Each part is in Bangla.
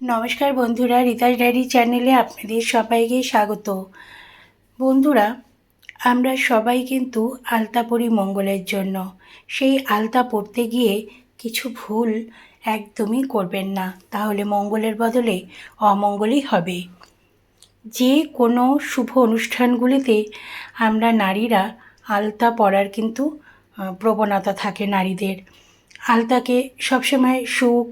নমস্কার বন্ধুরা, রিতাস ডায়েরি চ্যানেলে আপনাদের সবাইকে স্বাগত। বন্ধুরা, আমরা সবাই কিন্তু আলতা পরি মঙ্গলের জন্য। সেই আলতা পরতে গিয়ে কিছু ভুল একদমই করবেন না। তাহলে মঙ্গলের বদলে অমঙ্গলই হবে। যে কোনো শুভ অনুষ্ঠানগুলিতে আমরা নারীরা আলতা পরার কিন্তু প্রবণতা থাকে নারীদের। আলতাকে সবসময় সুখ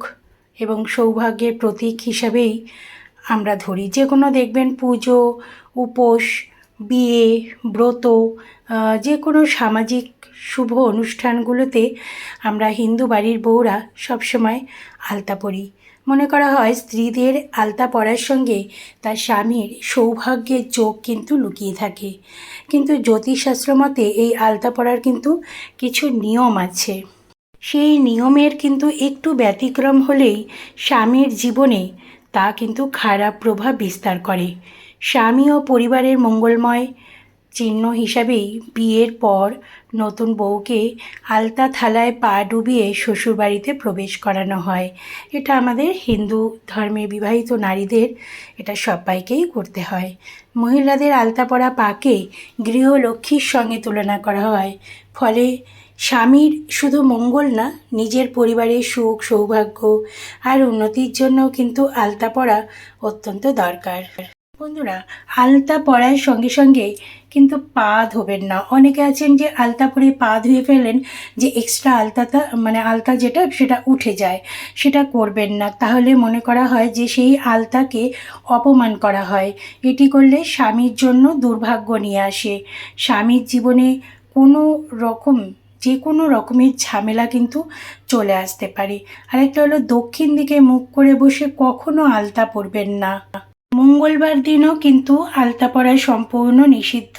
এবং সৌভাগ্যের প্রতীক হিসাবেই আমরা ধরি। যে কোনো দেখবেন পুজো, উপোস, বিয়ে, ব্রত যে কোনো সামাজিক শুভ অনুষ্ঠানগুলোতে আমরা হিন্দু বাড়ির বউরা সবসময় আলতা পরি। মনে করা হয় স্ত্রীদের আলতা পরার সঙ্গে তার স্বামীর সৌভাগ্যের যোগ কিন্তু লুকিয়ে থাকে। কিন্তু জ্যোতিষশাস্ত্র মতে এই আলতা পরার কিন্তু কিছু নিয়ম আছে। সেই নিয়মের কিন্তু একটু ব্যতিক্রম হলেই স্বামীর জীবনে তা কিন্তু খারাপ প্রভাব বিস্তার করে। স্বামী ও পরিবারের মঙ্গলময় চিহ্ন হিসাবেই বিয়ের পর নতুন বউকে আলতা থালায় পা ডুবিয়ে শ্বশুরবাড়িতে প্রবেশ করানো হয়। এটা আমাদের হিন্দু ধর্মে বিবাহিত নারীদের এটা সবাইকেই করতে হয়। মহিলাদের আলতা পরা পাকে গৃহলক্ষ্মীর সঙ্গে তুলনা করা হয়। ফলে স্বামীর শুধু মঙ্গল না, নিজের পরিবারের সুখ, সৌভাগ্য আর উন্নতির জন্যও কিন্তু আলতা পরা অত্যন্ত দরকার। বন্ধুরা, আলতা পরার সঙ্গে সঙ্গে কিন্তু পা ধোবেন না। অনেকে আছেন যে আলতা পরে পা ধুয়ে ফেলেন যে এক্সট্রা আলতাটা মানে আলতা যেটা, সেটা উঠে যায়। সেটা করবেন না। তাহলে মনে করা হয় যে সেই আলতাকে অপমান করা হয়। এটি করলে স্বামীর জন্য দুর্ভাগ্য নিয়ে আসে। স্বামীর জীবনে কোনো রকম যে কোনো রকমের ঝামেলা কিন্তু চলে আসতে পারে। আরেকটা হলো দক্ষিণ দিকে মুখ করে বসে কখনো আলতা পরবেন না। মঙ্গলবার দিনও কিন্তু আলতা পরা সম্পূর্ণ নিষিদ্ধ।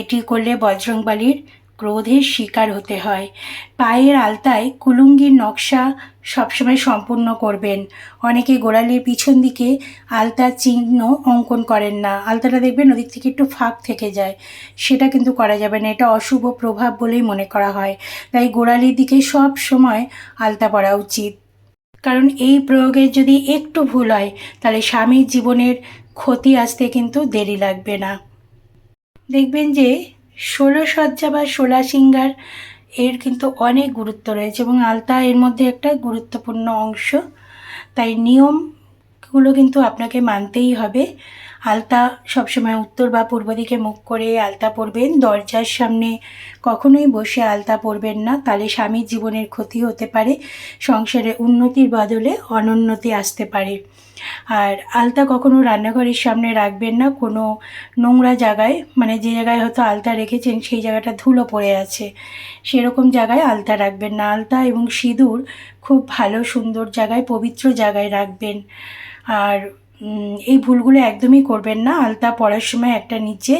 এটি করলে বজরংবালির ক্রোধের শিকার হতে হয়। পায়ের আলতায় কুলুঙ্গির নকশা সবসময় সম্পূর্ণ করবেন। অনেকে গোড়ালির পিছন দিকে আলতার চিহ্ন অঙ্কন করেন না। আলতাটা দেখবেন ওদিক থেকে একটু ফাঁক থেকে যায়। সেটা কিন্তু করা যাবে না। এটা অশুভ প্রভাব বলেই মনে করা হয়। তাই গোড়ালির দিকে সব সময় আলতা পরা উচিত। কারণ এই প্রয়োগের যদি একটু ভুল হয়, তাহলে স্বামীর জীবনের ক্ষতি আসতে কিন্তু দেরি লাগবে না। দেখবেন যে ষোলো সজ্জা বা ষোলা সিঙ্গার এর কিন্তু অনেক গুরুত্ব রয়েছে এবং আলতা এর মধ্যে একটা গুরুত্বপূর্ণ অংশ। তাই নিয়মগুলো কিন্তু আপনাকে মানতেই হবে। আলতা সবসময় উত্তর বা পূর্ব দিকে মুখ করে আলতা পরবেন। দরজার সামনে কখনোই বসে আলতা পরবেন না। তাহলে স্বামীর জীবনের ক্ষতি হতে পারে, সংসারে উন্নতির বদলে অনুন্নতি আসতে পারে। আর আলতা কখনো রান্নাঘরের সামনে রাখবেন না। কোনো নোংরা জায়গায় মানে যে জায়গায় হয়তো আলতা রেখেছেন, সেই জায়গাটা ধুলো পড়ে আছে। সেরকম জায়গায় আলতা রাখবেন না। আলতা এবং সিঁদুর খুব ভালো, সুন্দর জায়গায়, পবিত্র জায়গায় রাখবেন। আর এই ভুলগুলো একদমই করবেন না। আলতা পরার সময় একটা নিচে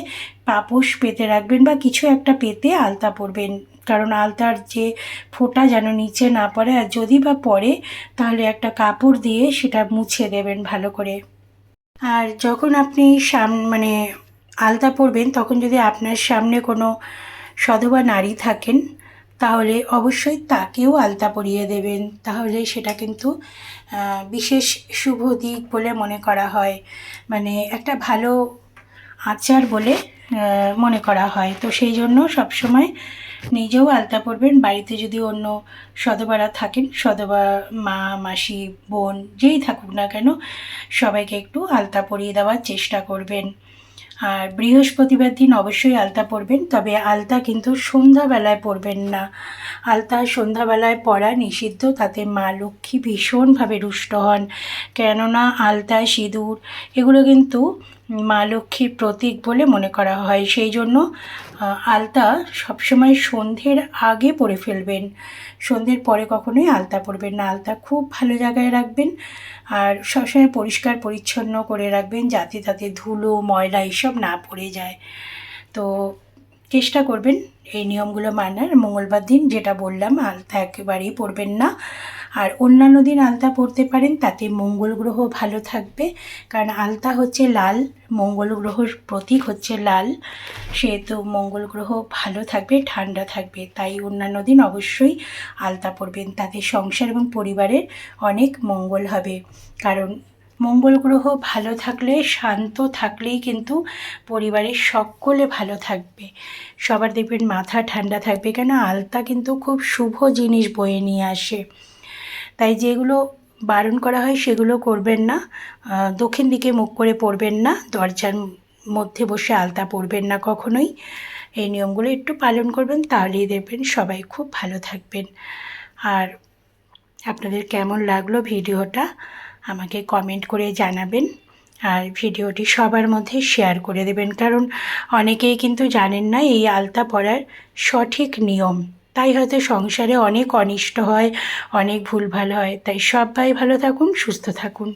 পাপোশ পেতে রাখবেন বা কিছু একটা পেতে আলতা পরবেন। কারণ আলতার যে ফোঁটা যেন নিচে না পড়ে, আর যদি বা পড়ে, তাহলে একটা কাপড় দিয়ে সেটা মুছে দেবেন ভালো করে। আর যখন আপনি সাম মানে আলতা পরবেন, তখন যদি আপনার সামনে কোনো সধবা নারী থাকেন তাহলে অবশ্যই তাকেও আলতা পরিয়ে দেবেন। তাহলে সেটা কিন্তু বিশেষ শুভ দিক বলে মনে করা হয়। মানে একটা ভালো আচার বলে মনে করা হয়। তো সেই জন্য সবসময় নিজেও আলতা পরবেন। বাড়িতে যদি অন্য সধবারা থাকেন সধবা মা, মাসি, বোন, যেই থাকুক না কেন, সবাইকে একটু আলতা পরিয়ে দেওয়ার চেষ্টা করবেন। আর বৃহস্পতিবার দিন অবশ্যই আলতা পরবেন তবে আলতা কিন্তু সন্ধ্যাবেলায় পরবেন না। আলতা সন্ধ্যাবেলায় পরা নিষিদ্ধ, তাতে মা লক্ষ্মী ভীষণভাবে রুষ্ট হন। কেননা আলতা সিঁদুর, এগুলো কিন্তু মা লক্ষ্মীর প্রতীক বলে মনে করা হয়। সেই জন্য আলতা সবসময় সন্ধ্যের আগে পরে ফেলবেন। সন্ধ্যের পরে কখনোই আলতা পরবেন না। আলতা খুব ভালো জায়গায় রাখবেন আর সবসময় পরিষ্কার, পরিচ্ছন্ন করে রাখবেন যাতে তাতে ধুলো, ময়লা এসব না পড়ে যায়। তো চেষ্টা করবেন এই নিয়মগুলো মানার। মঙ্গলবার দিন যেটা বললাম, আলতা একেবারেই পরবেন না। আর অন্যান্য দিন আলতা পরতে পারেন, তাতে মঙ্গল গ্রহ ভালো থাকবে। কারণ আলতা হচ্ছে লাল, মঙ্গল গ্রহর প্রতীক হচ্ছে লাল। সেহেতু মঙ্গল গ্রহ ভালো থাকবে, ঠান্ডা থাকবে। তাই অন্যান্য দিন অবশ্যই আলতা পরবেন। তাতে সংসার এবং পরিবারের অনেক মঙ্গল হবে। কারণ মঙ্গল গ্রহ ভালো থাকলে, শান্ত থাকলেই কিন্তু পরিবারের সকলে ভালো থাকবে। সবার দেখবেন মাথা ঠান্ডা থাকবে, কেন আলতা কিন্তু খুব শুভ জিনিস বয়ে নিয়ে আসে। তাই যেগুলো বারণ করা হয় সেগুলো করবেন না দক্ষিণ দিকে মুখ করে পড়বেন না, দরজার মধ্যে বসে আলতা পরবেন না কখনোই। এই নিয়মগুলো একটু পালন করবেন, তাহলেই দেখবেন সবাই খুব ভালো থাকবেন। আর আপনাদের কেমন লাগল ভিডিওটা? আমাকে কমেন্ট করে জানাবেন আর ভিডিওটি সবার মধ্যে শেয়ার করে দেবেন। কারণ অনেকেই কিন্তু জানেন না এই আলতা পরার সঠিক নিয়ম। তাই হয়তো সংসারে অনেক অনিষ্ট হয়, অনেক ভুলভাল হয়। তাই সবাই ভালো থাকুন, সুস্থ থাকুন।